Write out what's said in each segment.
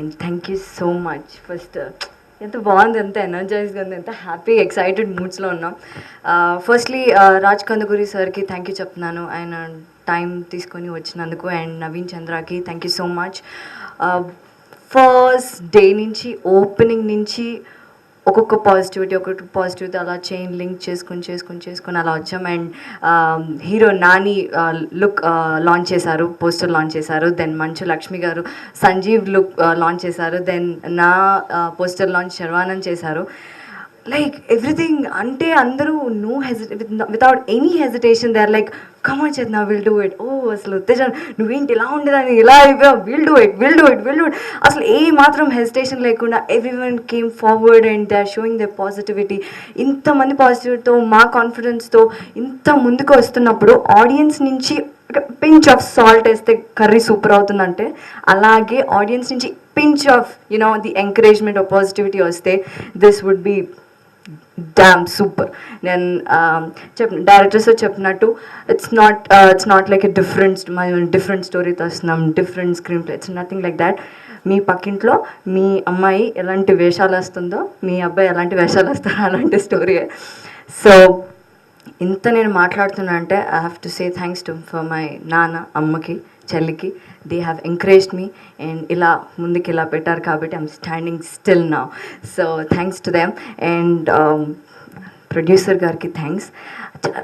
And thank you so much first ఎంత బాగుంది ఎంత ఎనర్జైజ్గా ఉంది ఎంత హ్యాపీ ఎక్సైటెడ్ మూడ్స్లో ఉన్నాం. ఫస్ట్లీ రాజ్ కందుకూరి సార్కి థ్యాంక్ యూ చెప్తున్నాను. ఆయన టైం తీసుకొని వచ్చినందుకు and Naveen చంద్రకి thank you so much first day నుంచి ఓపెనింగ్ నుంచి ఒక్కొక్క పాజిటివిటీ ఒక్కొక్క పాజిటివిటీ అలా చైన్ లింక్ చేసుకుని చేసుకుని చేసుకుని అలా వచ్చాం. And hero Nani look launch చేశారు పోస్టర్ లాంచ్ చేశారు. Then Manchu Lakshmi garu Sanjeev look launch చేశారు. దెన్ నా పోస్టర్ లాంచ్ శర్వానంద్ చేశారు. లైక్ ఎవ్రీథింగ్ అంటే అందరూ no hesitate without any hesitation they are like come on చేద్దాం విల్ డూ ఇట్ ఓ అసలు ఉత్తేజ నువ్వేంటి ఇలా ఉండేదాన్ని? ఇలా అయిపోయావు will do it will do it will do it అసలు ఏ మాత్రం హెజిటేషన్ లేకుండా everyone came forward and they are showing the positivity ఇంతమంది పాజిటివ్తో మా కాన్ఫిడెన్స్తో ఇంత ముందుకు వస్తున్నప్పుడు ఆడియన్స్ నుంచి పించ్ ఆఫ్ సాల్ట్ వేస్తే కర్రీ సూపర్ అవుతుందంటే అలాగే ఆడియన్స్ నుంచి pinch of you know the encouragement of positivity వస్తే this would be damn super నేను చెప్ డైరెక్టర్స్ చెప్పినట్టు it's not it's not like a different different స్టోరీతో వస్తున్నాం different screenplay it's nothing like that మీ పక్కింట్లో మీ అమ్మాయి ఎలాంటి వేషాలు వస్తుందో మీ అబ్బాయి ఎలాంటి వేషాలు వస్తారో అలాంటి స్టోరీ సో ఇంత నేను మాట్లాడుతున్నా అంటే I have to say thanks to for my నాన్న అమ్మకి. చెల్లికి. They have encouraged me and ఇలా ముందుకు ఇలా పెట్టారు కాబట్టి ఐఎమ్ స్టాండింగ్ స్టిల్ నా so thanks to them and producer గారికి థ్యాంక్స్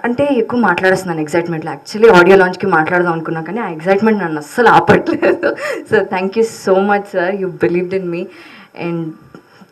అంటే ఎక్కువ మాట్లాడేస్తున్నాను ఎగ్జైట్మెంట్లో యాక్చువల్లీ ఆడియో లాంచ్కి మాట్లాడదాం అనుకున్నా కానీ ఆ ఎగ్జైట్మెంట్ నన్ను అస్సలు ఆపట్లేదు. So thank you so much sir you believed in me and